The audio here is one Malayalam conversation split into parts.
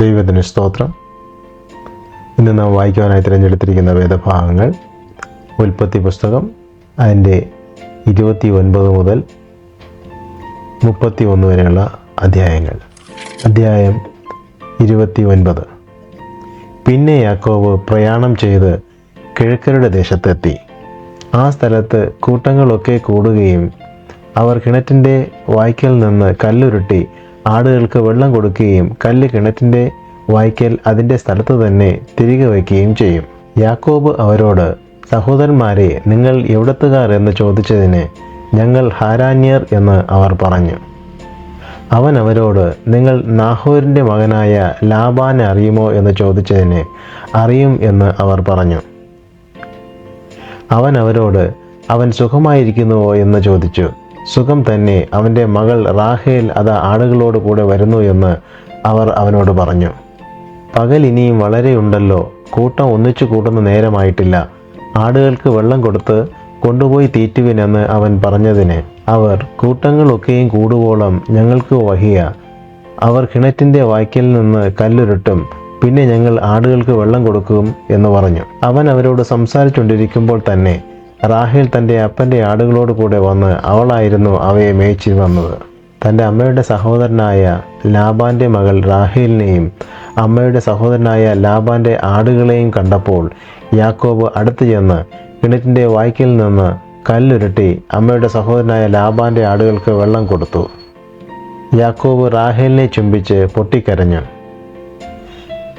ദൈവത്തിന് സ്തോത്രം. ഇന്ന് നാം വായിക്കുവാനായി തിരഞ്ഞെടുത്തിരിക്കുന്ന വേദഭാഗങ്ങൾ ഉൽപ്പത്തി പുസ്തകം അതിന്റെ ഇരുപത്തി ഒൻപത് മുതൽ മുപ്പത്തി ഒന്ന് വരെയുള്ള അധ്യായങ്ങൾ. അധ്യായം ഇരുപത്തി ഒൻപത് പിന്നെ യാക്കോവ് പ്രയാണം ചെയ്ത് കിഴക്കരുടെ ദേശത്തെത്തി. ആ സ്ഥലത്ത് കൂട്ടങ്ങളൊക്കെ കൂടുകയും അവർ കിണറ്റിന്റെ വായ്ക്കൽ നിന്ന് കല്ലുരുട്ടി ആടുകൾക്ക് വെള്ളം കൊടുക്കുകയും കല്ല് കിണറ്റിന്റെ വായ്ക്കൽ അതിന്റെ സ്ഥലത്ത് തന്നെ തിരികെ വയ്ക്കുകയും ചെയ്യും. യാക്കോബ് അവരോട് സഹോദരന്മാരെ നിങ്ങൾ എവിടത്തുകാർ എന്ന് ചോദിച്ചതിന് ഞങ്ങൾ ഹാരാന്യർ എന്ന് അവർ പറഞ്ഞു. അവൻ അവരോട് നിങ്ങൾ നാഹോരിന്റെ മകനായ ലാബാൻ അറിയുമോ എന്ന് ചോദിച്ചതിന് അറിയും എന്ന് അവർ പറഞ്ഞു. അവൻ അവരോട് അവൻ സുഖമായിരിക്കുന്നുവോ? എന്ന് ചോദിച്ചു. സുഖം തന്നെ അവന്റെ മകൾ റാഹേൽ അത് ആടുകളോട് കൂടെ വരുന്നു എന്ന് അവർ അവനോട് പറഞ്ഞു. പകൽ ഇനിയും വളരെയുണ്ടല്ലോ കൂട്ടം ഒന്നിച്ചു കൂട്ടുന്ന നേരമായിട്ടില്ല. ആടുകൾക്ക് വെള്ളം കൊടുത്ത് കൊണ്ടുപോയി തീറ്റുവിനെന്ന് അവൻ പറഞ്ഞതിന് അവർ കൂട്ടങ്ങളൊക്കെയും കൂടുവോളം ഞങ്ങൾക്ക് വഹിയ. അവർ കിണറ്റിന്റെ വായ്ക്കൽ നിന്ന് കല്ലുരുട്ടും പിന്നെ ഞങ്ങൾ ആടുകൾക്ക് വെള്ളം കൊടുക്കും എന്ന് പറഞ്ഞു. അവൻ അവരോട് സംസാരിച്ചുകൊണ്ടിരിക്കുമ്പോൾ തന്നെ റാഹേൽ തന്റെ അപ്പന്റെ ആടുകളോട് കൂടെ വന്ന് അവളായിരുന്നു അവയെ മേയിച്ചു വന്നത്. തന്റെ അമ്മയുടെ സഹോദരനായ ലാബാന്റെ മകൾ റാഹേലിനെയും അമ്മയുടെ സഹോദരനായ ലാബാന്റെ ആടുകളെയും കണ്ടപ്പോൾ യാക്കോബ് അടുത്തു ചെന്ന് കിണറ്റിന്റെ വായ്ക്കൽ നിന്ന് കല്ലുരുട്ടി അമ്മയുടെ സഹോദരനായ ലാബാന്റെ ആടുകൾക്ക് വെള്ളം കൊടുത്തു. യാക്കോബ് റാഹേലിനെ ചുംബിച്ച് പൊട്ടിക്കരഞ്ഞു.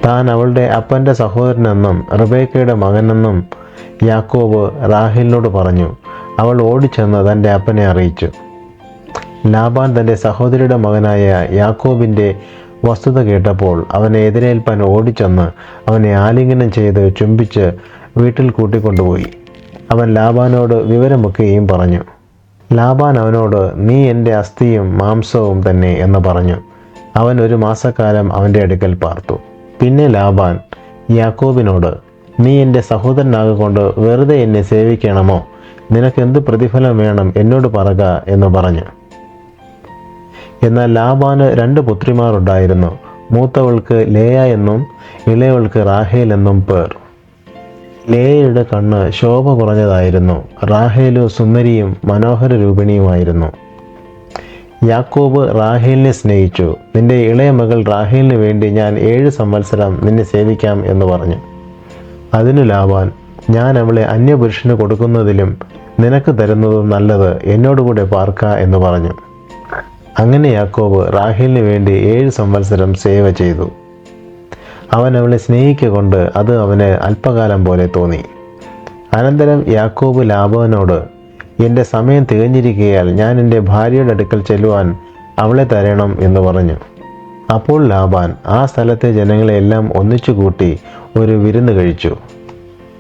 താൻ അവളുടെ അപ്പന്റെ സഹോദരനെന്നും റിബേക്കയുടെ മകനെന്നും യാക്കോബ് റാഹേലിനോട് പറഞ്ഞു അവൾ ഓടിച്ചെന്ന് തന്റെ അപ്പനെ അറിയിച്ചു. ലാബാൻ തന്റെ സഹോദരിയുടെ മകനായ യാക്കോബിന്റെ വസ്തുത കേട്ടപ്പോൾ അവനെ എതിരേൽപ്പാൻ ഓടിച്ചെന്ന് അവനെ ആലിംഗനം ചെയ്ത് ചുംബിച്ച് വീട്ടിൽ കൂട്ടിക്കൊണ്ടുപോയി. അവൻ ലാബാനോട് വിവരമൊക്കെയും പറഞ്ഞു. ലാബാൻ അവനോട് നീ എന്റെ അസ്ഥിയും മാംസവും തന്നെ എന്ന് പറഞ്ഞു. അവൻ ഒരു മാസക്കാലം അവന്റെ അടുക്കൽ പാർത്തു. പിന്നെ ലാബാൻ യാക്കോബിനോട് നീ എന്റെ സഹോദരനാകൊണ്ട് വെറുതെ എന്നെ സേവിക്കണമോ? നിനക്ക് എന്ത് പ്രതിഫലം വേണം എന്നോട് പറക എന്ന് പറഞ്ഞു. എന്നാൽ ലാബാന് രണ്ട് പുത്രിമാരുണ്ടായിരുന്നു മൂത്തവൾക്ക് ലേയ എന്നും ഇളയവൾക്ക് റാഹേൽ എന്നും പേർ. ലേയയുടെ കണ്ണ് ശോഭ കുറഞ്ഞതായിരുന്നു. റാഹേലു സുന്ദരിയും മനോഹര രൂപിണിയുമായിരുന്നു. യാക്കോബ് റാഹേലിനെ സ്നേഹിച്ചു. നിന്റെ ഇളയ മകൾ റാഹേലിന് വേണ്ടി ഞാൻ ഏഴ് സംവത്സരം നിന്നെ സേവിക്കാം എന്ന് പറഞ്ഞു. അതിനു ലാവാൻ ഞാൻ അവളെ അന്യപുരുഷന് കൊടുക്കുന്നതിലും നിനക്ക് തരുന്നത് നല്ലത് എന്നോടുകൂടെ പാർക്ക എന്ന് പറഞ്ഞു. അങ്ങനെ യാക്കോബ് റാഹേലിന് വേണ്ടി ഏഴ് സംവത്സരം സേവ ചെയ്തു. അവൻ അവളെ സ്നേഹിക്കൊണ്ട് അത് അവന് അല്പകാലം പോലെ തോന്നി. അനന്തരം യാക്കോബ് ലാബോനോട് എന്റെ സമയം തികഞ്ഞിരിക്കയാൽ ഞാൻ എന്റെ ഭാര്യയുടെ അടുക്കൽ ചെല്ലുവാൻ അവളെ തരണം എന്ന് പറഞ്ഞു. അപ്പോൾ ലാബാൻ ആ സ്ഥലത്തെ ജനങ്ങളെല്ലാം ഒന്നിച്ചു കൂട്ടി ഒരു വിരുന്ന് കഴിച്ചു.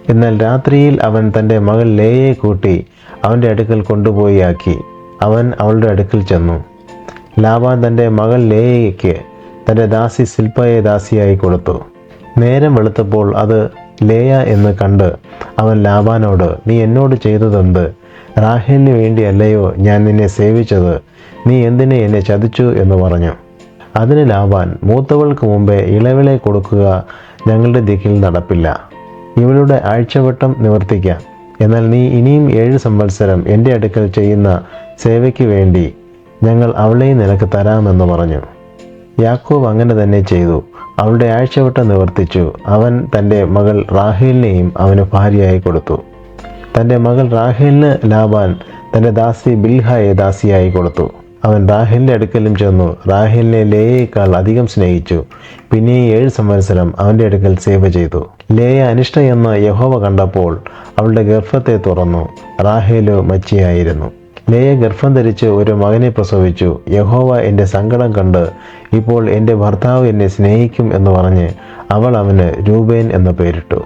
എന്നാൽ രാത്രിയിൽ അവൻ തന്റെ മകൾ ലേയെ കൂട്ടി അവന്റെ അടുക്കൽ കൊണ്ടുപോയി ആക്കി. അവൻ അവളുടെ അടുക്കൽ ചെന്നു. ലാബാൻ തന്റെ മകൾ ലേയയ്ക്ക് തന്റെ ദാസി ശില്പയെ ദാസിയായി കൊടുത്തു. നേരം വെളുത്തപ്പോൾ അത് ലേയ എന്ന് കണ്ട് അവൻ ലാബാനോട് നീ എന്നോട് ചെയ്തതെന്ത്? റാഹേലിന് വേണ്ടിയല്ലയോ ഞാൻ നിന്നെ സേവിച്ചത്? നീ എന്തിനെ എന്നെ ചതിച്ചു? എന്ന് പറഞ്ഞു. അതിന് ലാവാൻ മൂത്തവൾക്ക് മുമ്പേ ഇളവിളെ കൊടുക്കുക ഞങ്ങളുടെ ദിക്കിൽ നടപ്പില്ല. ഇവളുടെ ആഴ്ചവട്ടം നിവർത്തിക്കാം. എന്നാൽ നീ ഇനിയും ഏഴ് സംവത്സരം എന്റെ അടുക്കൽ ചെയ്യുന്ന സേവയ്ക്ക് വേണ്ടി ഞങ്ങൾ അവളെയും നിനക്ക് തരാമെന്ന് പറഞ്ഞു. യാക്കോബ് അങ്ങനെ തന്നെ ചെയ്തു. അവളുടെ ആഴ്ചവട്ടം നിവർത്തിച്ചു. അവൻ തന്റെ മകൾ റാഹേലിനെയും അവന് ഭാര്യയായി കൊടുത്തു. തന്റെ മകൾ റാഹേലിന് ലാബാൻ തന്റെ ദാസി ബിൽഹായെ ദാസിയായി കൊടുത്തു. അവൻ റാഹേലിന്റെ അടുക്കലും ചെന്നു. റാഹേലിനെ ലേയേക്കാൾ അധികം സ്നേഹിച്ചു. പിന്നെ ഏഴ് സംവത്സരം അവന്റെ അടുക്കൽ സേവ ചെയ്തു. ലേയ അനിഷ്ട എന്ന് യഹോവ കണ്ടപ്പോൾ അവളുടെ ഗർഭത്തെ തുറന്നു. റാഹേലു മച്ചിയായിരുന്നു. ലേയ ഗർഭം ധരിച്ച് ഒരു മകനെ പ്രസവിച്ചു. യഹോവ എന്റെ സങ്കടം കണ്ട് ഇപ്പോൾ എന്റെ ഭർത്താവ് എന്നെ സ്നേഹിക്കും എന്ന് പറഞ്ഞ് അവൾ അവന് രൂപേൻ എന്ന് പേരിട്ടു.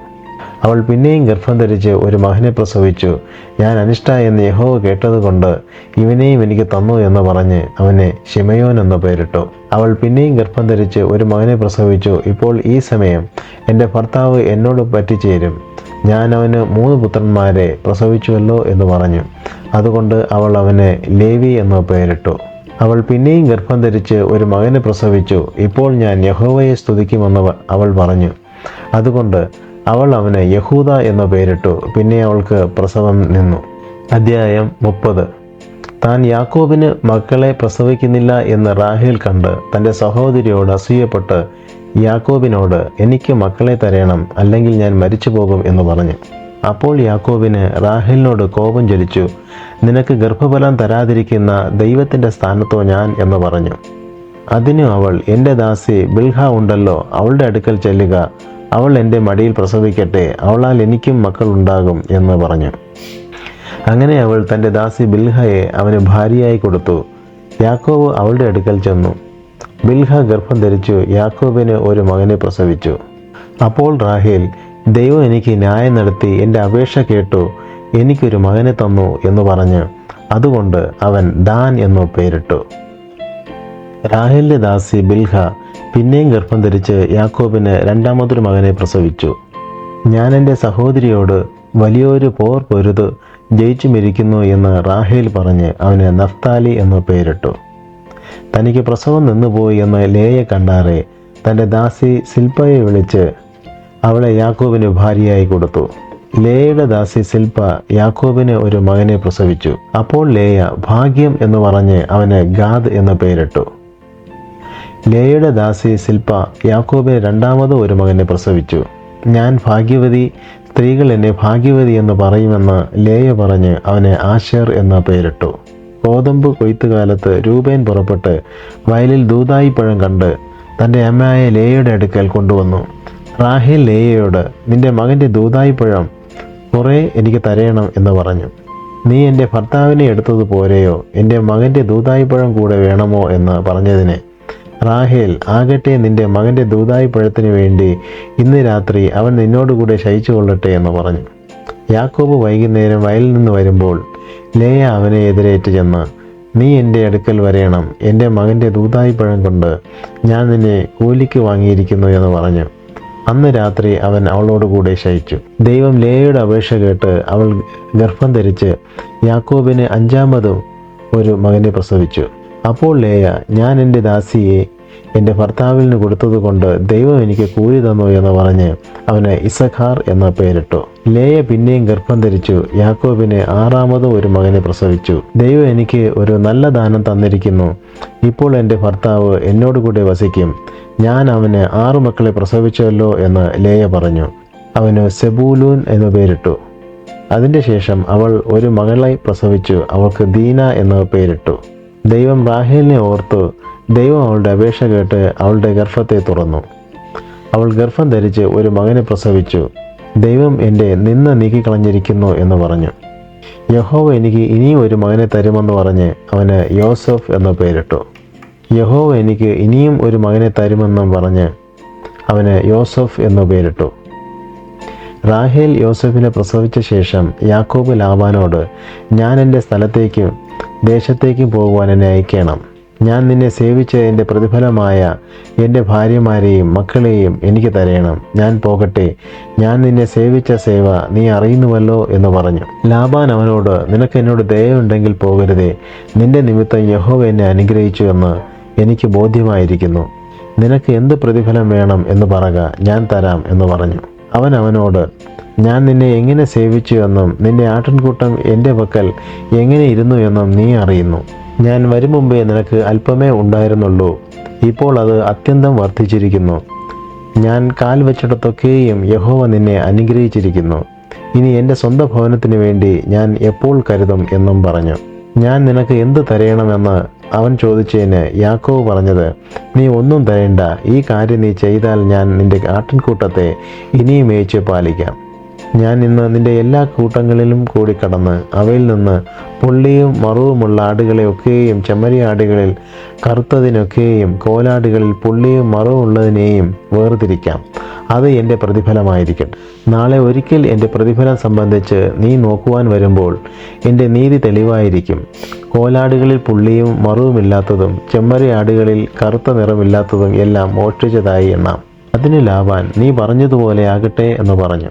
അവൾ പിന്നെയും ഗർഭം ധരിച്ച് ഒരു മകനെ പ്രസവിച്ചു. ഞാൻ അനിഷ്ട എന്ന് യഹോവ കേട്ടതുകൊണ്ട് ഇവനെയും എനിക്ക് തന്നു എന്ന് പറഞ്ഞ് അവനെ ഷിമയോൻ എന്ന് പേരിട്ടു. അവൾ പിന്നെയും ഗർഭം ധരിച്ച് ഒരു മകനെ പ്രസവിച്ചു. ഇപ്പോൾ ഈ സമയം എന്റെ ഭർത്താവ് എന്നോട് പറ്റിച്ചേരും. ഞാൻ അവന് മൂന്ന് പുത്രന്മാരെ പ്രസവിച്ചുവല്ലോ എന്ന് പറഞ്ഞു. അതുകൊണ്ട് അവൾ അവനെ ലേവി എന്ന് പേരിട്ടു. അവൾ പിന്നെയും ഗർഭം ധരിച്ച് ഒരു മകനെ പ്രസവിച്ചു. ഇപ്പോൾ ഞാൻ യഹോവയെ സ്തുതിക്കുമെന്ന് അവ- അവൾ പറഞ്ഞു. അതുകൊണ്ട് അവൾ അവന് യഹൂദ എന്ന പേരിട്ടു. പിന്നെ അവൾക്ക് പ്രസവം നിന്നു. അധ്യായം മുപ്പത്. താൻ യാക്കോബിന് മക്കളെ പ്രസവിക്കുന്നില്ല എന്ന് റാഹേൽ കണ്ട് തന്റെ സഹോദരിയോട് അസൂയപ്പെട്ട് യാക്കോബിനോട് എനിക്ക് മക്കളെ തരയണം അല്ലെങ്കിൽ ഞാൻ മരിച്ചു പോകും എന്ന് പറഞ്ഞു. അപ്പോൾ യാക്കോബിന് റാഹേലിനോട് കോപം ജലിച്ചു നിനക്ക് ഗർഭഫലം തരാതിരിക്കുന്ന ദൈവത്തിന്റെ സ്ഥാനത്തോ ഞാൻ എന്ന് പറഞ്ഞു. അതിനു അവൾ എന്റെ ദാസി ബിൽഹ ഉണ്ടല്ലോ അവളുടെ അടുക്കൽ ചെല്ലുക. അവൾ എന്റെ മടിയിൽ പ്രസവിക്കട്ടെ അവളാൽ എനിക്കും മക്കളുണ്ടാകും എന്ന് പറഞ്ഞു. അങ്ങനെ അവൾ തന്റെ ദാസി ബിൽഹയെ അവന് ഭാര്യയായി കൊടുത്തു. യാക്കോവ് അവളുടെ അടുക്കൽ ചെന്നു. ബിൽഹ ഗർഭം ധരിച്ചു യാക്കോബിന് ഒരു മകനെ പ്രസവിച്ചു. അപ്പോൾ റാഹേൽ ദൈവം എനിക്ക് ന്യായം നടത്തി എന്റെ അപേക്ഷ കേട്ടു എനിക്കൊരു മകനെ തന്നു എന്ന് പറഞ്ഞ് അതുകൊണ്ട് അവൻ ദാൻ എന്നു പേരിട്ടു. റാഹേലിന്റെ ദാസി ബിൽഹ പിന്നെയും ഗർഭം ധരിച്ച് യാക്കോബിന് രണ്ടാമതൊരു മകനെ പ്രസവിച്ചു. ഞാൻ എന്റെ സഹോദരിയോട് വലിയൊരു പോർ പൊരുത് ജയിച്ചു മരിക്കുന്നു എന്ന് റാഹേൽ പറഞ്ഞ് അവന് നഫ്താലി എന്ന് പേരിട്ടു. തനിക്ക് പ്രസവം നിന്നുപോയി എന്ന് ലേയെ കണ്ടാറെ തന്റെ ദാസി ശില്പയെ വിളിച്ച് അവളെ യാക്കോബിന് ഭാര്യയായി കൊടുത്തു. ലേയുടെ ദാസി ശില്പ യാക്കോബിന് ഒരു മകനെ പ്രസവിച്ചു. അപ്പോൾ ലേയ ഭാഗ്യം എന്ന് പറഞ്ഞ് അവന് ഗാദ് എന്ന് പേരിട്ടു. ലേയുടെ ദാസി ശില്പ യാക്കോബിന് രണ്ടാമത് ഒരു മകനെ പ്രസവിച്ചു. ഞാൻ ഭാഗ്യവതി സ്ത്രീകൾ എന്നെ ഭാഗ്യവതി എന്ന് പറയുമെന്ന് ലേയ പറഞ്ഞ് അവനെ ആശേർ എന്ന പേരിട്ടു. ഗോതമ്പ് കൊയ്ത്തുകാലത്ത് രൂപേൻ പുറപ്പെട്ട് വയലിൽ ദൂതായി പഴം കണ്ട് തന്റെ അമ്മയായ ലേയുടെ അടുക്കൽ കൊണ്ടുവന്നു. റാഹിൽ ലേയയോട് നിന്റെ മകന്റെ ദൂതായി പഴം കുറേ എനിക്ക് തരയണം എന്ന് പറഞ്ഞു. നീ എന്റെ ഭർത്താവിനെ എടുത്തത് പോരെയോ? എന്റെ മകന്റെ ദൂതായി പഴം കൂടെ വേണമോ? എന്ന് പറഞ്ഞതിന് റാഹേൽ ആകട്ടെ നിന്റെ മകന്റെ ദൂതായി പഴത്തിനു വേണ്ടി ഇന്ന് രാത്രി അവൻ നിന്നോടുകൂടെ ശയിച്ചു കൊള്ളട്ടെ എന്ന് പറഞ്ഞു. യാക്കോബ് വൈകുന്നേരം വയലിൽ നിന്ന് വരുമ്പോൾ ലേയ അവനെ എതിരേറ്റ് ചെന്ന് നീ എന്റെ അടുക്കൽ വരയണം എന്റെ മകന്റെ പഴം കൊണ്ട് ഞാൻ നിന്നെ കൂലിക്ക് വാങ്ങിയിരിക്കുന്നു എന്ന് പറഞ്ഞു. അന്ന് രാത്രി അവൻ അവളോടുകൂടെ ശയിച്ചു. ദൈവം ലേയയുടെ അപേക്ഷ കേട്ട് അവൾ ഗർഭം ധരിച്ച് യാക്കോബിന് അഞ്ചാമതും ഒരു മകനെ പ്രസവിച്ചു. അപ്പോൾ ലേയ ഞാൻ എന്റെ ദാസിയെ എന്റെ ഭർത്താവിന് കൊടുത്തതുകൊണ്ട് ദൈവം എനിക്ക് കൂലി തന്നു എന്ന് പറഞ്ഞ് അവന് ഇസഖാർ എന്ന പേരിട്ടു. ലേയ പിന്നെയും ഗർഭം ധരിച്ചു. യാക്കോബിന് ആറാമതും ഒരു മകനെ പ്രസവിച്ചു. ദൈവം എനിക്ക് ഒരു നല്ല ദാനം തന്നിരിക്കുന്നു. ഇപ്പോൾ എന്റെ ഭർത്താവ് എന്നോടുകൂടെ വസിക്കും. ഞാൻ അവന് ആറു മക്കളെ പ്രസവിച്ചല്ലോ എന്ന് ലേയ പറഞ്ഞു. അവന് സെബൂലൂൻ എന്ന് പേരിട്ടു. അതിന്റെ ശേഷം അവൾ ഒരു മകളെ പ്രസവിച്ചു. അവൾക്ക് ദീന എന്ന് പേരിട്ടു. ദൈവം റാഹേലിനെ ഓർത്തു ദൈവം അവളുടെ അപേക്ഷ കേട്ട് അവളുടെ ഗർഭത്തെ തുറന്നു. അവൾ ഗർഭം ധരിച്ച് ഒരു മകനെ പ്രസവിച്ചു. ദൈവം എന്റെ നിന്ന നീക്കിക്കളഞ്ഞിരിക്കുന്നു എന്ന് പറഞ്ഞു. യഹോവ എനിക്ക് ഇനിയും ഒരു മകനെ തരുമെന്ന് പറഞ്ഞ് അവന് യോസഫ് എന്ന പേരിട്ടു. യഹോവ എനിക്ക് ഇനിയും ഒരു മകനെ തരുമെന്നും പറഞ്ഞ് അവന് യോസഫ് എന്ന് പേരിട്ടു. റാഹേൽ യോസഫിനെ പ്രസവിച്ച ശേഷം യാക്കോബ് ലാബാനോട് ഞാൻ എന്റെ സ്ഥലത്തേക്കും ദേശത്തേക്കും പോകുവാൻ എന്നെ അയക്കണം ഞാൻ നിന്നെ സേവിച്ചതിന്റെ പ്രതിഫലമായ എന്റെ ഭാര്യമാരെയും മക്കളെയും എനിക്ക് തരയണം ഞാൻ പോകട്ടെ. ഞാൻ നിന്നെ സേവിച്ച സേവ നീ അറിയുന്നുവല്ലോ എന്ന് പറഞ്ഞു. ലാബാൻ അവനോട് നിനക്ക് എന്നോട് ദയുണ്ടെങ്കിൽ പോകരുതേ. നിന്റെ നിമിത്തം യഹോവ എന്നെ അനുഗ്രഹിച്ചു എന്ന് എനിക്ക് ബോധ്യമായിരിക്കുന്നു. നിനക്ക് എന്ത് പ്രതിഫലം വേണം എന്ന് പറക. ഞാൻ തരാം എന്ന് പറഞ്ഞു. അവൻ അവനോട് ഞാൻ നിന്നെ എങ്ങനെ സേവിച്ചു എന്നും നിന്റെ ആട്ടിൻകൂട്ടം എന്റെ പക്കൽ എങ്ങനെ ഇരുന്നു എന്നും നീ അറിയുന്നു. ഞാൻ വരും മുമ്പേ നിനക്ക് അല്പമേ ഉണ്ടായിരുന്നുള്ളൂ. ഇപ്പോൾ അത് അത്യന്തം വർദ്ധിച്ചിരിക്കുന്നു. ഞാൻ കാൽ വെച്ചിടത്തൊക്കെയും യഹോവ നിന്നെ അനുഗ്രഹിച്ചിരിക്കുന്നു. ഇനി എന്റെ സ്വന്തം ഭവനത്തിന് വേണ്ടി ഞാൻ എപ്പോൾ കരുതും എന്നും പറഞ്ഞു. ഞാൻ നിനക്ക് എന്ത് തരയണമെന്ന് അവൻ ചോദിച്ചതിന് യാക്കോവ് പറഞ്ഞത് നീ ഒന്നും തരേണ്ട. ഈ കാര്യം നീ ചെയ്താൽ ഞാൻ നിന്റെ ആട്ടിൻകൂട്ടത്തെ ഇനിയും മേയിച്ച് പാലിക്കാം. ഞാൻ ഇന്ന് നിന്റെ എല്ലാ കൂട്ടങ്ങളിലും കൂടി കടന്ന് അവയിൽ നിന്ന് പുള്ളിയും മറുവുമുള്ള ആടുകളെയൊക്കെയും ചെമ്മരിയാടുകളിൽ കറുത്തതിനൊക്കെയും കോലാടുകളിൽ പുള്ളിയും മറുവുള്ളതിനെയും വേർതിരിക്കാം. അത് എന്റെ പ്രതിഫലമായിരിക്കും. നാളെ ഒരിക്കൽ എന്റെ പ്രതിഫലം സംബന്ധിച്ച് നീ നോക്കുവാൻ വരുമ്പോൾ എന്റെ നീതി തെളിവായിരിക്കും. കോലാടുകളിൽ പുള്ളിയും മറുവുമില്ലാത്തതും ചെമ്മരിയാടുകളിൽ കറുത്ത നിറമില്ലാത്തതും എല്ലാം മോഷ്ടിച്ചതായി എണ്ണാം. അതിന് ലാവാൻ നീ പറഞ്ഞതുപോലെ ആകട്ടെ എന്ന് പറഞ്ഞു.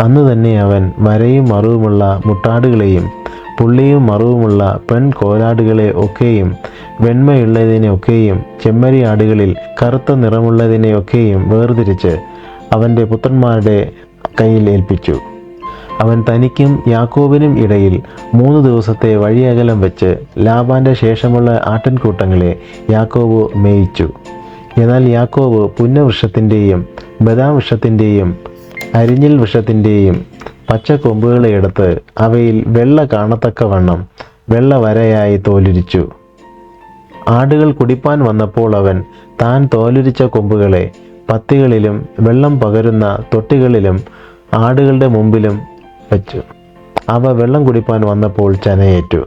അന്ന് തന്നെ അവൻ വരയും മറുവുമുള്ള മുട്ടാടുകളെയും പുള്ളിയും മറുവുമുള്ള പെൺ കോലാടുകളെ ഒക്കെയും വെണ്മയുള്ളതിനെ ഒക്കെയും ചെമ്മരി ആടുകളിൽ കറുത്ത നിറമുള്ളതിനെ ഒക്കെയും വേർതിരിച്ച് അവന്റെ പുത്രന്മാരുടെ കയ്യിൽ ഏൽപ്പിച്ചു. അവൻ തനിക്കും യാക്കോബിനും ഇടയിൽ മൂന്ന് ദിവസത്തെ വഴിയകലം വെച്ച് ലാബാന്റെ ശേഷമുള്ള ആട്ടിൻകൂട്ടങ്ങളെ യാക്കോബ് മേയിച്ചു. എന്നാൽ യാക്കോബ് പുന്നവൃക്ഷത്തിന്റെയും ബദാം വൃക്ഷത്തിന്റെയും അരിഞ്ഞിൽ വൃക്ഷത്തിന്റെയും പച്ചക്കൊമ്പുകളെ എടുത്ത് അവയിൽ വെള്ള കാണത്തക്കവണ്ണം വെള്ള വരയായി തോലുരിച്ചു. ആടുകൾ കുടിപ്പാൻ വന്നപ്പോൾ അവൻ താൻ തോലുരിച്ച കൊമ്പുകളെ പത്തികളിലും വെള്ളം പകരുന്ന തൊട്ടികളിലും ആടുകളുടെ മുമ്പിലും വച്ചു. അവ വെള്ളം കുടിപ്പാൻ വന്നപ്പോൾ ചനയേറ്റു.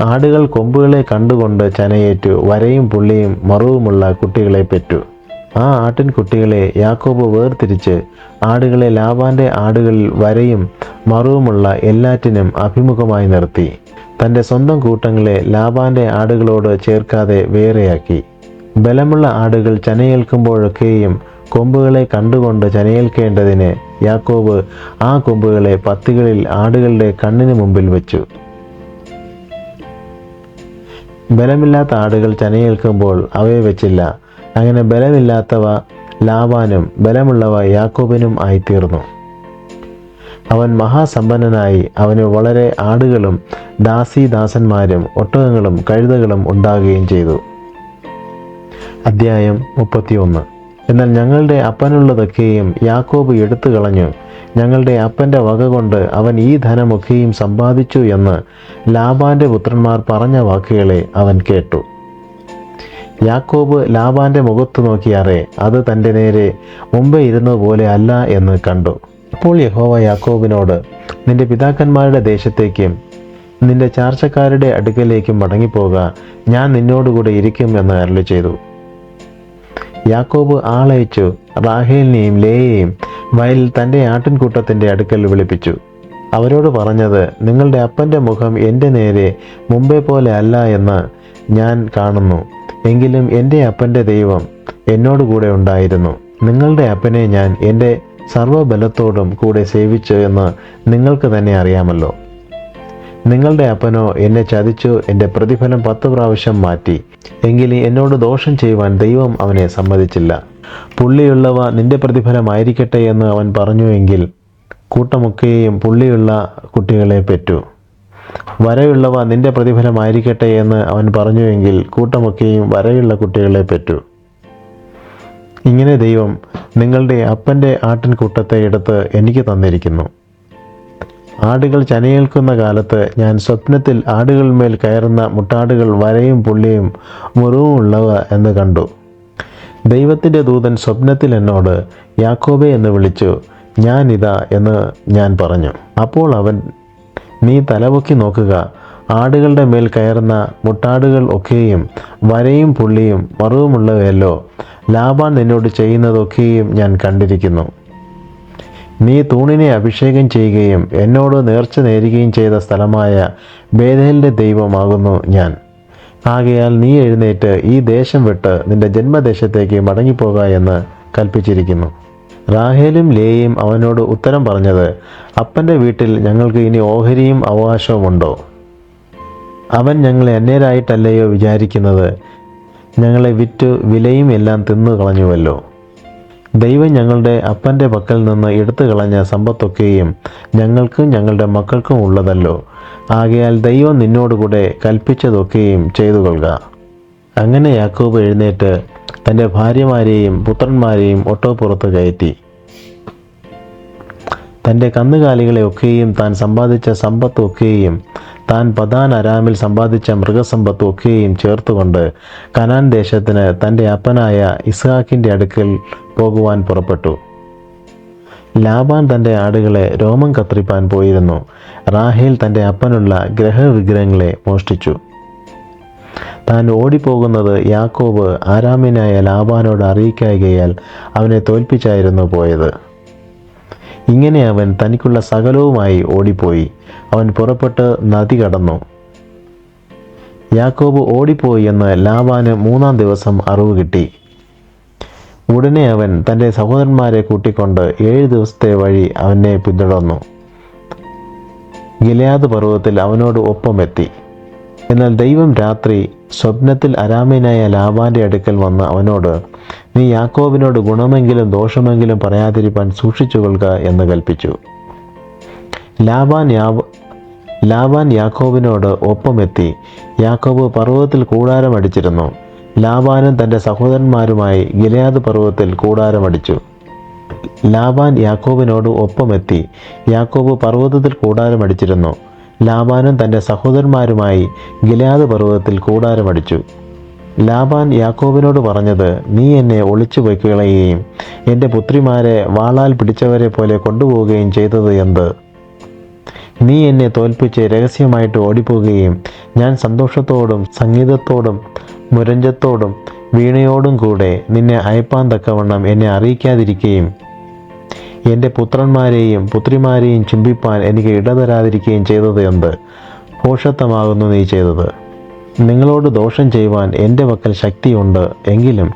ആടുകൾ കൊമ്പുകളെ കണ്ടുകൊണ്ട് ചനയേറ്റു. വരയും പുള്ളിയും മറുവുമുള്ള കുട്ടികളെ പെറ്റു. ആ ആട്ടിൻകുട്ടികളെ യാക്കോബ് വേർതിരിച്ച് ആടുകളെ ലാബാന്റെ ആടുകളിൽ വരയും മറുവുമുള്ള എല്ലാറ്റിനും അഭിമുഖമായി നിർത്തി. തന്റെ സ്വന്തം കൂട്ടങ്ങളെ ലാബാന്റെ ആടുകളോട് ചേർക്കാതെ വേറെയാക്കി. ബലമുള്ള ആടുകൾ ചനയേൽക്കുമ്പോഴൊക്കെയും കൊമ്പുകളെ കണ്ടുകൊണ്ട് ചനയേൽക്കേണ്ടതിന് യാക്കോബ് ആ കൊമ്പുകളെ പത്തികളിൽ ആടുകളുടെ കണ്ണിന് മുമ്പിൽ വെച്ചു. ബലമില്ലാത്ത ആടുകൾ ചനയേൽക്കുമ്പോൾ അവയെ വെച്ചില്ല. അങ്ങനെ ബലമില്ലാത്തവ ലാവാനും ബലമുള്ളവ യാക്കോബിനും ആയിത്തീർന്നു. അവൻ മഹാസമ്പന്നനായി അവന് വളരെ ആടുകളും ദാസീദാസന്മാരും ഒട്ടകങ്ങളും കഴുതകളും ഉണ്ടാകുകയും ചെയ്തു. അദ്ധ്യായം മുപ്പത്തിയൊന്ന്. എന്നാൽ ഞങ്ങളുടെ അപ്പനുള്ളതൊക്കെയും യാക്കോബ് എടുത്തു കളഞ്ഞു. ഞങ്ങളുടെ അപ്പന്റെ വക കൊണ്ട് അവൻ ഈ ധനമൊക്കെയും സമ്പാദിച്ചു എന്ന് ലാബാന്റെ പുത്രന്മാർ പറഞ്ഞ വാക്കുകളെ അവൻ കേട്ടു. യാക്കോബ് ലാബാന്റെ മുഖത്ത് നോക്കിയാറേ അത് തന്റെ നേരെ മുമ്പേ ഇരുന്നതുപോലെ അല്ല എന്ന് കണ്ടു. അപ്പോൾ യഹോവ യാക്കോബിനോട് നിന്റെ പിതാക്കന്മാരുടെ ദേശത്തേക്കും നിന്റെ ചാർച്ചക്കാരുടെ അടുക്കലേക്കും മടങ്ങിപ്പോക ഞാൻ നിന്നോടുകൂടെ ഇരിക്കും എന്ന് അരളി ചെയ്തു. യാക്കോബ് ആളയച്ചു റാഹേലിനെയും ലേയെയും വയലിൽ തന്റെ ആട്ടിൻകൂട്ടത്തിന്റെ അടുക്കൽ വിളിപ്പിച്ചു. അവരോട് പറഞ്ഞത് നിങ്ങളുടെ അപ്പന്റെ മുഖം എന്റെ നേരെ മുമ്പേ പോലെ അല്ല എന്ന് ഞാൻ കാണുന്നു. എങ്കിലും എന്റെ അപ്പന്റെ ദൈവം എന്നോട് കൂടെ ഉണ്ടായിരുന്നു. നിങ്ങളുടെ അപ്പനെ ഞാൻ എന്റെ സർവബലത്തോടും കൂടെ സേവിച്ചു എന്ന് നിങ്ങൾക്ക് തന്നെ അറിയാമല്ലോ. നിങ്ങളുടെ അപ്പനോ എന്നെ ചതിച്ചു എന്റെ പ്രതിഫലം പത്ത് പ്രാവശ്യം മാറ്റി. എങ്കിലും എന്നോട് ദോഷം ചെയ്യുവാൻ ദൈവം അവനെ സമ്മതിച്ചില്ല. പുള്ളിയുള്ളവ നിന്റെ പ്രതിഫലമായിരിക്കട്ടെ എന്ന് അവൻ പറഞ്ഞുവെങ്കിൽ കൂട്ടമൊക്കെയും പുള്ളിയുള്ള കുട്ടികളെ പെറ്റു. വരയുള്ളവ നിന്റെ പ്രതിഫലമായിരിക്കട്ടെ എന്ന് അവൻ പറഞ്ഞുവെങ്കിൽ കൂട്ടമൊക്കെയും വരയുള്ള കുട്ടികളെ പെറ്റു. ഇങ്ങനെ ദൈവം നിങ്ങളുടെ അപ്പന്റെ ആട്ടിൻകൂട്ടത്തെ എടുത്ത് എനിക്ക് തന്നിരിക്കുന്നു. ആടുകൾ ചനയേൽക്കുന്ന കാലത്ത് ഞാൻ സ്വപ്നത്തിൽ ആടുകളിന്മേൽ കയറുന്ന മുട്ടാടുകൾ വരയും പുള്ളിയും മുറിവും ഉള്ളവ എന്ന് കണ്ടു. ദൈവത്തിന്റെ ദൂതൻ സ്വപ്നത്തിൽ എന്നോട് യാക്കോബെ എന്ന് വിളിച്ചു ഞാനിതാ എന്ന് ഞാൻ പറഞ്ഞു. അപ്പോൾ അവൻ നീ തലപൊക്കി നോക്കുക. ആടുകളുടെ മേൽ കയറുന്ന മുട്ടാടുകൾ ഒക്കെയും വരയും പുള്ളിയും മറുവുമുള്ളവയല്ലോ. ലാബാൻ നിന്നോട് ചെയ്യുന്നതൊക്കെയും ഞാൻ കണ്ടിരിക്കുന്നു. നീ തൂണിനെ അഭിഷേകം ചെയ്യുകയും എന്നോട് നേർച്ച നേരുകയും ചെയ്ത സ്ഥലമായ ബേദലിന്റെ ദൈവമാകുന്നു ഞാൻ. ആകയാൽ നീ എഴുന്നേറ്റ് ഈ ദേശം വിട്ട് നിന്റെ ജന്മദേശത്തേക്ക് മടങ്ങിപ്പോക എന്ന് കൽപ്പിച്ചിരിക്കുന്നു. റാഹേലും ലേയും അവനോട് ഉത്തരം പറഞ്ഞത് അപ്പന്റെ വീട്ടിൽ ഞങ്ങൾക്ക് ഇനി ഓഹരിയും അവകാശവുമുണ്ടോ അവൻ ഞങ്ങളെ അന്യരായിട്ടല്ലയോ വിചാരിക്കുന്നത്? ഞങ്ങളെ വിറ്റു വിലയും എല്ലാം തിന്നു കളഞ്ഞുവല്ലോ. ദൈവം ഞങ്ങളുടെ അപ്പന്റെ പക്കൽ നിന്ന് എടുത്തു കളഞ്ഞ സമ്പത്തൊക്കെയും ഞങ്ങൾക്കും ഞങ്ങളുടെ മക്കൾക്കും ഉള്ളതല്ലോ. ആകയാൽ ദൈവം നിന്നോടുകൂടെ കൽപ്പിച്ചതൊക്കെയും ചെയ്തു കൊള്ളുക അങ്ങനെ യാക്കോബ് എഴുന്നേറ്റ് തന്റെ ഭാര്യമാരെയും പുത്രന്മാരെയും ഒട്ടോപ്പുറത്ത് കയറ്റി. തന്റെ കന്നുകാലികളെ ഒക്കെയും താൻ സമ്പാദിച്ച സമ്പത്ത് ഒക്കെയും താൻ പതാൻ അരാമിൽ സമ്പാദിച്ച മൃഗസമ്പത്ത് ഒക്കെയും ചേർത്തുകൊണ്ട് കനാൻ ദേശത്തിന് തന്റെ അപ്പനായ ഇസ്ഹാക്കിന്റെ അടുക്കൽ പോകുവാൻ പുറപ്പെട്ടു. ലാബാൻ തന്റെ ആടുകളെ രോമം കത്രിപ്പാൻ പോയിരുന്നു. റാഹേൽ തന്റെ അപ്പനുള്ള ഗ്രഹവിഗ്രഹങ്ങളെ മോഷ്ടിച്ചു. താൻ ഓടിപ്പോകുന്നത് യാക്കോബ് ആരാമ്യനായ ലാബാനോട് അറിയിക്കായികയാൽ അവനെ തോൽപ്പിച്ചായിരുന്നു പോയത്. ഇങ്ങനെ അവൻ തനിക്കുള്ള സകലവുമായി ഓടിപ്പോയി. അവൻ പുറപ്പെട്ട് നദി കടന്നു. യാക്കോബ് ഓടിപ്പോയി എന്ന് ലാബാന് മൂന്നാം ദിവസം അറിവ് കിട്ടി. ഉടനെ അവൻ തന്റെ സഹോദരന്മാരെ കൂട്ടിക്കൊണ്ട് ഏഴ് ദിവസത്തെ വഴി അവനെ പിന്തുടർന്നു. ഗിലയാദ് പർവതത്തിൽ അവനോട് ഒപ്പമെത്തി. എന്നാൽ ദൈവം രാത്രി സ്വപ്നത്തിൽ അരാമ്യനായ ലാബാന്റെ അടുക്കൽ വന്ന് അവനോട് നീ യാക്കോബിനോട് ഗുണമെങ്കിലും ദോഷമെങ്കിലും പറയാതിരിപ്പാൻ സൂക്ഷിച്ചുകൊള്ളുക എന്ന് കൽപ്പിച്ചു ലാബാൻ ലാബാൻ യാക്കോബിനോട് ഒപ്പമെത്തി. യാക്കോബ് പർവതത്തിൽ കൂടാരമടിച്ചിരുന്നു ലാബാനും തന്റെ സഹോദരന്മാരുമായി ഗിലയാദ് പർവതത്തിൽ കൂടാരമടിച്ചു ലാബാൻ യാക്കോബിനോട് ഒപ്പമെത്തി. യാക്കോബ് പർവതത്തിൽ കൂടാരമടിച്ചിരുന്നു ലാബാനും തന്റെ സഹോദരന്മാരുമായി ഗിലാദ് പർവതത്തിൽ കൂടാരമടിച്ചു. ലാബാൻ യാക്കോബിനോട് പറഞ്ഞത് നീ എന്നെ ഒളിച്ചു വയ്ക്കുകയും എന്റെ പുത്രിമാരെ വാളാൽ പിടിച്ചവരെ പോലെ കൊണ്ടുപോവുകയും ചെയ്തത് എന്ത്? നീ എന്നെ തോൽപ്പിച്ച് രഹസ്യമായിട്ട് ഓടിപ്പോകുകയും ഞാൻ സന്തോഷത്തോടും സംഗീതത്തോടും മുരഞ്ചത്തോടും വീണയോടും കൂടെ നിന്നെ അയപ്പാൻ തക്കവണ്ണം എന്നെ അറിയിക്കാതിരിക്കുകയും എന്റെ പുത്രന്മാരെയും പുത്രിമാരെയും ചുംബിപ്പാൻ എനിക്ക് ഇടതരാതിരിക്കുകയും ചെയ്തത് എന്ത്? ഭോഷത്വമാകുന്നു നീ ചെയ്തത്. നിങ്ങളോട് ദോഷം ചെയ്യുവാൻ എന്റെ പക്കൽ ശക്തിയുണ്ട് എങ്കിലും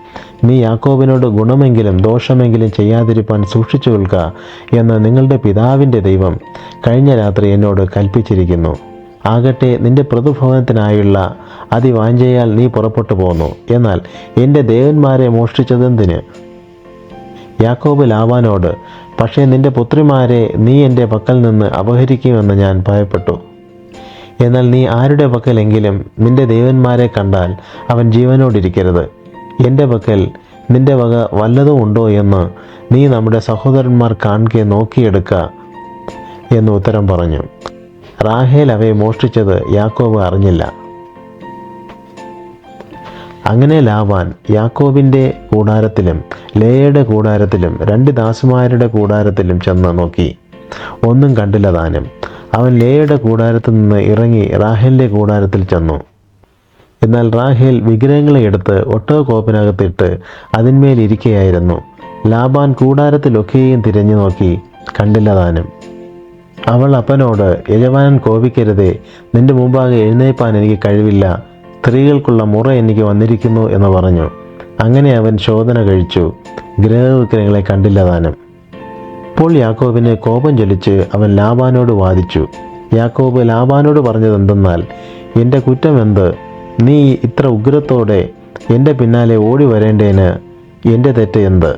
നീ യാക്കോബിനോട് ഗുണമെങ്കിലും ദോഷമെങ്കിലും ചെയ്യാതിരിപ്പാൻ സൂക്ഷിച്ചു കൊടുക്കുക എന്ന് നിങ്ങളുടെ പിതാവിന്റെ ദൈവം കഴിഞ്ഞ രാത്രി എന്നോട് കൽപ്പിച്ചിരിക്കുന്നു. ആകട്ടെ നിന്റെ പ്രതിഭവനത്തിനായുള്ള അതിവാഞ്ചയാൽ നീ പുറപ്പെട്ടു പോന്നു. എന്നാൽ എന്റെ ദേവന്മാരെ മോഷ്ടിച്ചതെന്തിന്? യാക്കോബ് ലാവാനോട് പക്ഷേ നിന്റെ പുത്രിമാരെ നീ എന്റെ പക്കൽ നിന്ന് അപഹരിക്കുമെന്ന് ഞാൻ ഭയപ്പെട്ടു. എന്നാൽ നീ ആരുടെ പക്കലെങ്കിലും നിന്റെ ദേവന്മാരെ കണ്ടാൽ അവൻ ജീവനോടിരിക്കരുത്. എന്റെ പക്കൽ നിന്റെ വക വല്ലതും ഉണ്ടോ എന്ന് നീ നമ്മുടെ സഹോദരന്മാർ കാണിക്കെ നോക്കിയെടുക്ക എന്ന് ഉത്തരം പറഞ്ഞു. റാഹേൽ അവയെ മോഷ്ടിച്ചത് യാക്കോബ് അറിഞ്ഞില്ല. അങ്ങനെ ലാവാൻ യാക്കോബിന്റെ കൂടാരത്തിലും ലേയയുടെ കൂടാരത്തിലും രണ്ട് ദാസുമാരുടെ കൂടാരത്തിലും ചെന്ന് നോക്കി. ഒന്നും കണ്ടില്ല താനും. അവൻ ലേയയുടെ കൂടാരത്തിൽ നിന്ന് ഇറങ്ങി റാഹേലിന്റെ കൂടാരത്തിൽ ചെന്നു. എന്നാൽ റാഹേൽ വിഗ്രഹങ്ങളെ എടുത്ത് ഒട്ടകക്കോപ്പിനകത്തിട്ട് അതിന്മേൽ ഇരിക്കുകയായിരുന്നു ലാബാൻ കൂടാരത്തിലൊക്കെയും തിരഞ്ഞു നോക്കി കണ്ടില്ല താനും. അവൾ അപ്പനോട് യജമാനൻ കോപിക്കരുതേ നിന്റെ മുമ്പാകെ എഴുന്നേൽപ്പാൻ എനിക്ക് കഴിവില്ല. സ്ത്രീകൾക്കുള്ള മുറ എനിക്ക് വന്നിരിക്കുന്നു എന്ന് പറഞ്ഞു. അങ്ങനെ അവൻ ശോധന കഴിച്ചു. ഗ്രഹവിഗ്രഹങ്ങളെ കണ്ടില്ല താനും. ഇപ്പോൾ യാക്കോബിന് കോപം ചൊലിച്ച് അവൻ ലാബാനോട് വാദിച്ചു. യാക്കോബ് ലാബാനോട് പറഞ്ഞത് എന്തെന്നാൽ എന്റെ കുറ്റം എന്ത്? നീ ഇത്ര ഉഗ്രത്തോടെ എന്റെ പിന്നാലെ ഓടി വരേണ്ടതിന് എന്റെ തെറ്റ് എന്ത്?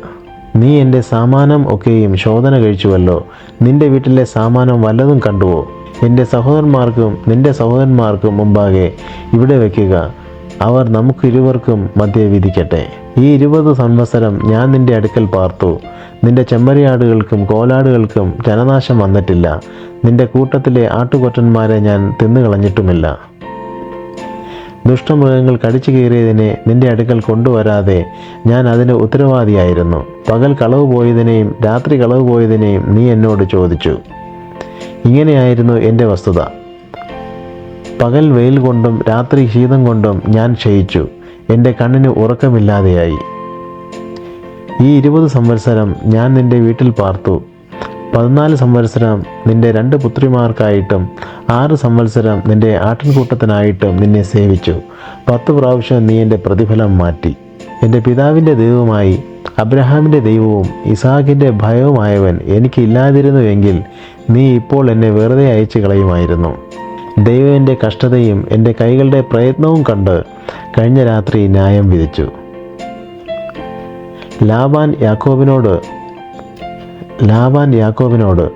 നീ എന്റെ സാമാനം ഒക്കെയും ശോധന കഴിച്ചുവല്ലോ. നിന്റെ വീട്ടിലെ സാമാനം വല്ലതും കണ്ടുവോ? എന്റെ സഹോദരന്മാർക്കും നിന്റെ സഹോദരന്മാർക്കും മുമ്പാകെ ഇവിടെ വയ്ക്കുക അവർ നമുക്ക് ഇരുവർക്കും മധ്യേ വിധിക്കട്ടെ. ഈ ഇരുപത് സംവത്സരം ഞാൻ നിന്റെ അടുക്കൽ പാർത്തു. നിന്റെ ചെമ്മരിയാടുകൾക്കും കോലാടുകൾക്കും ജനനാശം വന്നിട്ടില്ല. നിന്റെ കൂട്ടത്തിലെ ആട്ടുകൊറ്റന്മാരെ ഞാൻ തിന്നുകളഞ്ഞിട്ടുമില്ല. ദുഷ്ടമൃഗങ്ങൾ കടിച്ചു കീറിയതിനെ നിന്റെ അടുക്കൽ കൊണ്ടുവരാതെ ഞാൻ അതിന് ഉത്തരവാദിയായിരുന്നു. പകൽ കളവ് പോയതിനെയും രാത്രി കളവ് പോയതിനെയും നീ എന്നോട് ചോദിച്ചു. ഇങ്ങനെയായിരുന്നു എന്റെ വസ്തുത. പകൽ വെയിൽ കൊണ്ടും രാത്രി ശീതം കൊണ്ടും ഞാൻ ക്ഷയിച്ചു. എന്റെ കണ്ണിന് ഉറക്കമില്ലാതെയായി. ഈ ഇരുപത് സംവത്സരം ഞാൻ നിന്റെ വീട്ടിൽ പാർത്തു. പതിനാല് സംവത്സരം നിന്റെ രണ്ട് പുത്രിമാർക്കായിട്ടും ആറ് സംവത്സരം നിന്റെ ആട്ടിൻകൂട്ടത്തിനായിട്ടും നിന്നെ സേവിച്ചു. പത്ത് പ്രാവശ്യം നീ എന്റെ പ്രതിഫലം മാറ്റി. എന്റെ പിതാവിന്റെ ദൈവമായി അബ്രഹാമിന്റെ ദൈവവും ഇസാഖിന്റെ ഭയവുമായവൻ എനിക്ക് ഇല്ലാതിരുന്നുവെങ്കിൽ നീ ഇപ്പോൾ എന്നെ വെറുതെ അയച്ചു കളയുമായിരുന്നു. ദൈവം എന്റെ കഷ്ടതയും എന്റെ കൈകളുടെ പ്രയത്നവും കണ്ട് കഴിഞ്ഞ രാത്രി ന്യായം വിധിച്ചു. ലാബാൻ യാക്കോബിനോട് ലാബാൻ യാക്കോബിനോട്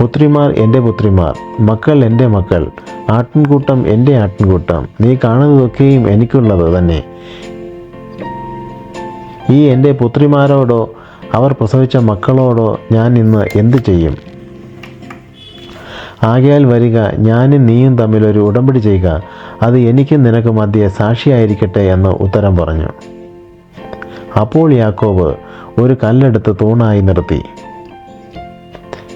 പുത്രിമാർ എന്റെ പുത്രിമാർ മക്കൾ എന്റെ മക്കൾ ആട്ടിൻകൂട്ടം എന്റെ ആട്ടിൻകൂട്ടം നീ കാണുന്നതൊക്കെയും എനിക്കുള്ളത് തന്നെ. ഈ എന്റെ പുത്രിമാരോടോ അവർ പ്രസവിച്ച മക്കളോടോ ഞാൻ ഇന്ന് എന്തു ചെയ്യും? ആകയാൽ വരിക ഞാനും നീയും തമ്മിൽ ഒരു ഉടമ്പടി ചെയ്യുക. അത് എനിക്കും നിനക്ക് മധ്യേ സാക്ഷിയായിരിക്കട്ടെ എന്ന് ഉത്തരം പറഞ്ഞു. അപ്പോൾ യാക്കോബ് ഒരു കല്ലെടുത്ത് തൂണായി നിർത്തി.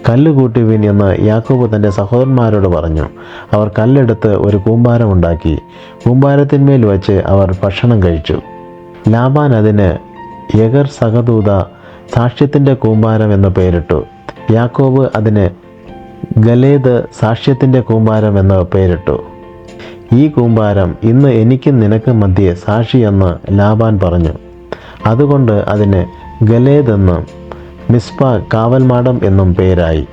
കല്ല് കൂട്ടുവിൻ എന്ന് യാക്കോബ് തന്റെ സഹോദരന്മാരോട് പറഞ്ഞു. അവർ കല്ലെടുത്ത് ഒരു കൂമ്പാരമുണ്ടാക്കി കൂമ്പാരത്തിന്മേൽ വച്ച് അവർ ഭക്ഷണം കഴിച്ചു. ലാബാൻ അതിന് യഗർ സഹദൂത സാക്ഷ്യത്തിന്റെ കൂമ്പാരം എന്ന് പേരിട്ടു. യാക്കോബ് അതിന് ഗലേദ് സാക്ഷ്യത്തിന്റെ കൂമ്പാരം എന്ന പേരിട്ടു. ഈ കൂമ്പാരം ഇന്ന് എനിക്കും നിനക്കും മധ്യേ സാക്ഷിയെന്ന് ലാബാൻ പറഞ്ഞു. അതുകൊണ്ട് അതിന് ഗലേദ് എന്നും മിസ്പ കാവൽമാടം എന്നും പേരായി.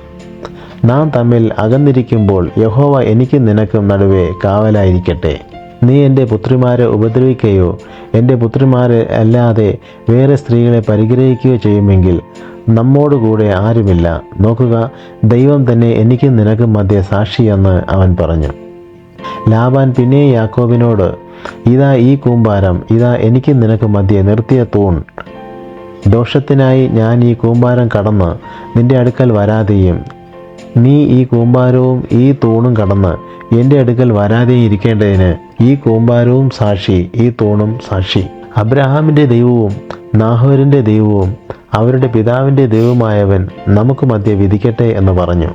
നാം തമ്മിൽ അകന്നിരിക്കുമ്പോൾ യഹോവ എനിക്കും നിനക്കും നടുവേ കാവലായിരിക്കട്ടെ. നീ എന്റെ പുത്രിമാരെ ഉപദ്രവിക്കുകയോ എന്റെ പുത്രിമാരെ അല്ലാതെ വേറെ സ്ത്രീകളെ പരിഗ്രഹിക്കുകയോ ചെയ്യുമെങ്കിൽ നമ്മോടുകൂടെ ആരുമില്ല. നോക്കുക ദൈവം തന്നെ എനിക്കും നിനക്കും മധ്യ സാക്ഷിയെന്ന് അവൻ പറഞ്ഞു. ലാബാൻ പിന്നെ യാക്കോബിനോട് ഇതാ ഈ കൂമ്പാരം ഇതാ എനിക്കും നിനക്ക് മധ്യേ നിർത്തിയ തൂൺ. ദോഷത്തിനായി ഞാൻ ഈ കൂമ്പാരം കടന്ന് നിന്റെ അടുക്കൽ വരാതെയും നീ ഈ കൂമ്പാരവും ഈ തൂണും കടന്ന് എന്റെ അടുക്കൽ വരാതെയും ഇരിക്കേണ്ടതിന് ഈ കൂമ്പാരവും സാക്ഷി ഈ തൂണും സാക്ഷി. അബ്രഹാമിന്റെ ദൈവവും നാഹോരിന്റെ ദൈവവും അവരുടെ പിതാവിന്റെ ദൈവമായവൻ നമുക്ക് മധ്യ വിധിക്കട്ടെ എന്ന് പറഞ്ഞു.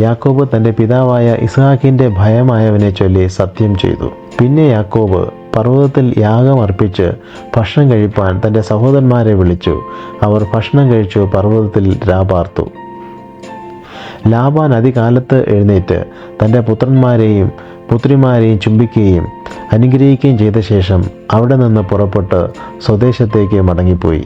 യാക്കോബ് തന്റെ പിതാവായ ഇസ്ഹാക്കിന്റെ ഭയമായവനെ ചൊല്ലി സത്യം ചെയ്തു. പിന്നെ യാക്കോബ് പർവതത്തിൽ യാഗം അർപ്പിച്ച് ഭക്ഷണം കഴിപ്പാൻ തന്റെ സഹോദരന്മാരെ വിളിച്ചു. അവർ ഭക്ഷണം കഴിച്ചു പർവതത്തിൽ രാപാർത്തു ലാബാൻ അതികാലത്ത് എഴുന്നേറ്റ് തന്റെ പുത്രന്മാരെയും പുത്രിമാരെയും ചുംബിക്കുകയും അനുഗ്രഹിക്കുകയും ചെയ്ത ശേഷം അവിടെ നിന്ന് പുറപ്പെട്ട് സ്വദേശത്തേക്ക് മടങ്ങിപ്പോയി.